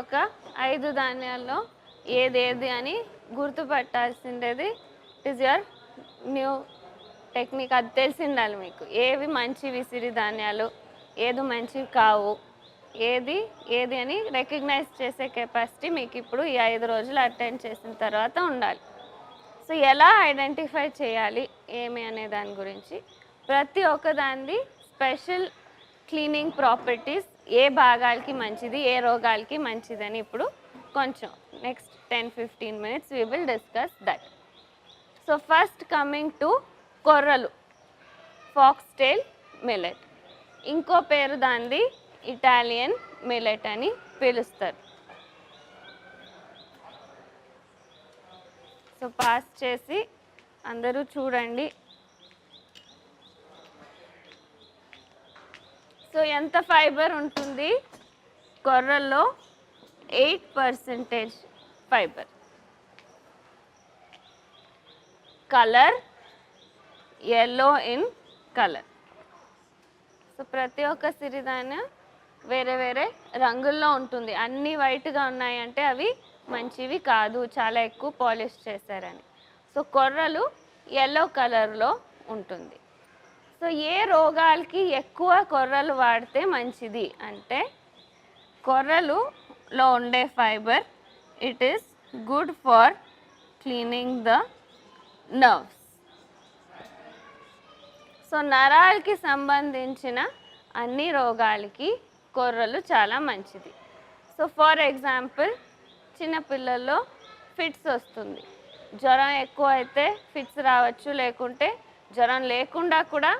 ఒక ఐదు ధాన్యాల్లో ఏది ఏది అని గుర్తుపట్టాల్సిండేది. ఇట్ యువర్ న్యూ టెక్నిక్ అది తెలిసి ఉండాలి మీకు. ఏవి విసిరి ధాన్యాలు ఏది మంచివి కావు ఏది ఏది అని రికగ్నైజ్ చేసే కెపాసిటీ మీకు ఇప్పుడు ఈ ఐదు రోజులు అటెండ్ చేసిన తర్వాత ఉండాలి. సో ఎలా ఐడెంటిఫై చేయాలి ఏమి అనే దాని గురించి ప్రతి ఒక్కదానిది స్పెషల్ క్లీనింగ్ ప్రాపర్టీస్ ఏ భాగాలకి మంచిది ఏ రోగాలకి మంచిదని ఇప్పుడు కొంచెం next ten fifteen minutes we will discuss that so first coming to కొర్రలు ఫాక్స్టైల్ మిలెట్ ఇంకో పేరు దానిది ఇటాలియన్ మిలెట్ అని పిలుస్తారు. సో పాస్ చేసి అందరూ చూడండి. సో ఎంత ఫైబర్ ఉంటుంది? కొర్రల్లో eight percentage fibre. Colour yellow in colour. So ప్రతి ఒక్క సిరిధాన్యం వేరే వేరే రంగుల్లో ఉంటుంది. అన్నీ వైట్గా ఉన్నాయంటే అవి మంచివి కాదు. చాలా ఎక్కువ పాలిష్ చేశారని. సో కొర్రలు ఎల్లో కలర్లో ఉంటుంది. సో ఏ రోగాలకి ఎక్కువ కొర్రలు వాడితే మంచిది? అంటే కొర్రలులో ఉండే fibre it is good for cleaning the nerves so నరాలకి సంబంధించిన అన్ని రోగాలకి కొర్రలు చాలా మంచిది. సో ఫర్ ఎగ్జాంపుల్ చిన్నపిల్లల్లో ఫిట్స్ వస్తుంది. జ్వరం ఎక్కువ అయితే ఫిట్స్ రావచ్చు లేకుంటే జ్వరం లేకుండా కూడా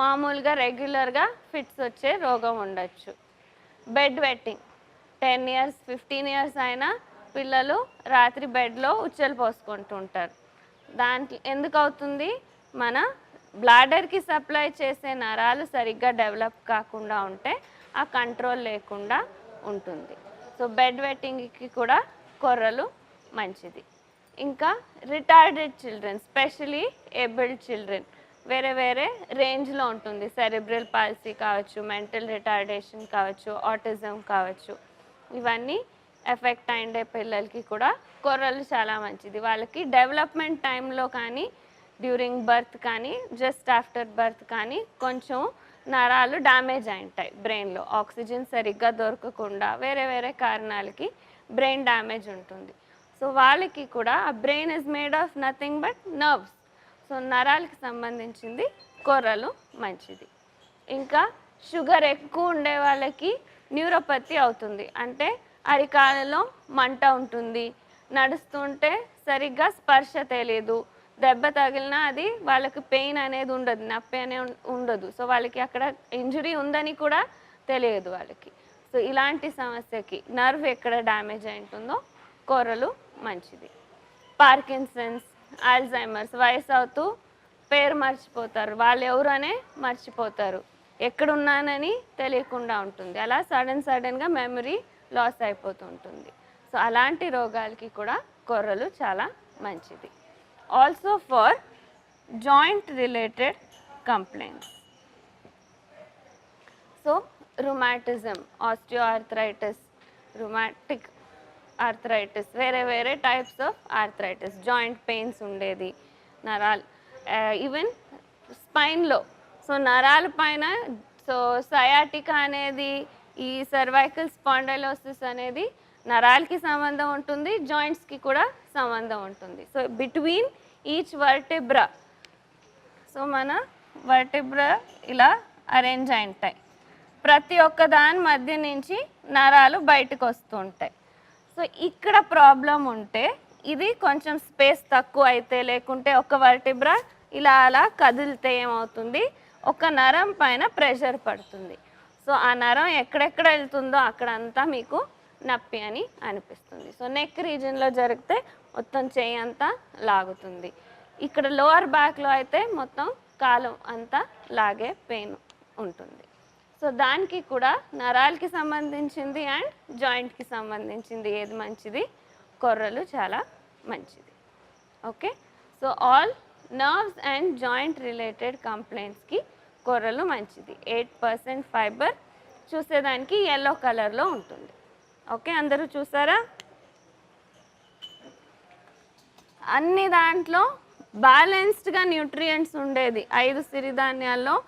మామూలుగా రెగ్యులర్గా ఫిట్స్ వచ్చే రోగం ఉండొచ్చు. Bed wetting ten years fifteen years అయినా పిల్లలు రాత్రి బెడ్లో ఉచ్చలు పోసుకుంటుంటారు. దాంట్లో ఎందుకు అవుతుంది? మన బ్లాడర్కి సప్లై చేసే నరాలు సరిగ్గా డెవలప్ కాకుండా ఉంటే ఆ కంట్రోల్ లేకుండా ఉంటుంది. సో బెడ్ వెట్టింగ్కి కూడా కొర్రలు మంచిది. ఇంకా retarded children specially abled children. వేరే వేరే రేంజ్లో ఉంటుంది. సెరిబ్రల్ పాలసీ కావచ్చు మెంటల్ రిటార్డేషన్ కావచ్చు ఆటిజం కావచ్చు. ఇవన్నీ ఎఫెక్ట్ అయిండే పిల్లలకి కూడా కొర్రలు చాలా మంచిది. వాళ్ళకి డెవలప్మెంట్ టైంలో కానీ డ్యూరింగ్ బర్త్ కానీ జస్ట్ ఆఫ్టర్ బర్త్ కానీ కొంచెం నరాలు డ్యామేజ్ అయి ఉంటాయి బ్రెయిన్లో. ఆక్సిజన్ సరిగ్గా దొరకకుండా వేరే వేరే కారణాలకి బ్రెయిన్ డ్యామేజ్ ఉంటుంది. సో వాళ్ళకి కూడా ఆ brain is made of nothing but nerves so నరాలకి సంబంధించింది కొర్రలు మంచిది. ఇంకా షుగర్ ఎక్కువ ఉండే వాళ్ళకి న్యూరోపతి అవుతుంది. అంటే అరికాలలో మంట ఉంటుంది. నడుస్తుంటే సరిగ్గా స్పర్శ తెలియదు. దెబ్బ తగిలినా అది వాళ్ళకి పెయిన్ అనేది ఉండదు. నొప్పి అనే ఉండదు. సో వాళ్ళకి అక్కడ ఇంజురీ ఉందని కూడా తెలియదు వాళ్ళకి. సో ఇలాంటి సమస్యకి నర్వ్ ఎక్కడ డ్యామేజ్ అయి ఉంటుందో కొర్రలు మంచిది. పార్కిన్సన్స్ ఆల్జైమర్స్ వయసు అవుతూ పేరు మర్చిపోతారు. వాళ్ళు ఎవరనే మర్చిపోతారు. ఎక్కడున్నానని తెలియకుండా ఉంటుంది. అలా సడన్ సడన్గా మెమరీ లాస్ అయిపోతూ ఉంటుంది. సో అలాంటి రోగాలకి కూడా కొర్రలు చాలా మంచిది. Also for joint related complaints. So rheumatism osteoarthritis rheumatic arthritis వేరే వేరే types of arthritis joint pains ఉండేది నరాలు ఈవెన్ స్పైన్లో సో నరాల పైన సో సయాటికా అనేది ఈ సర్వైకల్ స్పాండైలోసిస్ అనేది నరాలకి సంబంధం ఉంటుంది జాయింట్స్కి కూడా సంబంధం ఉంటుంది. So between each vertebra so మన వర్టెబ్రా ఇలా అరేంజ్ అయి ఉంటాయి ప్రతి ఒక్క దాని మధ్య నుంచి నరాలు బయటకు వస్తుంటాయి. సో ఇక్కడ ప్రాబ్లం ఉంటే ఇది కొంచెం స్పేస్ తక్కువ అయితే లేకుంటే ఒక వర్టిబ్రా ఇలా అలా కదిలితే ఏమవుతుంది? ఒక నరం పైన ప్రెషర్ పడుతుంది. సో ఆ నరం ఎక్కడెక్కడ వెళ్తుందో అక్కడంతా మీకు నప్పి అని అనిపిస్తుంది. సో నెక్ రీజన్లో జరిగితే మొత్తం చేయి అంతా లాగుతుంది. ఇక్కడ లోవర్ బ్యాక్లో అయితే మొత్తం కాలం అంతా లాగే పెయిన్ ఉంటుంది. సో దానికి కూడా నరాలకి సంబంధించింది అండ్ జాయింట్కి సంబంధించింది ఏది మంచిది? కొర్రలు చాలా మంచిది. Okay? So all nerves and joint related కంప్లైంట్స్కి కొర్రలు మంచిది. ఎయిట్ పర్సెంట్ ఫైబర్ చూసేదానికి ఎల్లో కలర్లో ఉంటుంది. ఓకే? అందరూ చూసారా? అన్ని దాంట్లో బ్యాలెన్స్డ్గా న్యూట్రియంట్స్ ఉండేది. ఐదు సిరిధాన్యాల్లో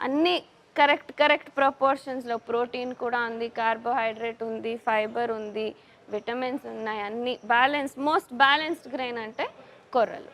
అన్ని కరెక్ట్ కరెక్ట్ ప్రపోర్షన్స్లో ప్రోటీన్ కూడా ఉంది కార్బోహైడ్రేట్ ఉంది ఫైబర్ ఉంది విటమిన్స్ ఉన్నాయి అన్ని బ్యాలెన్స్ మోస్ట్ బ్యాలెన్స్డ్ గ్రెయిన్ అంటే కొర్రలు.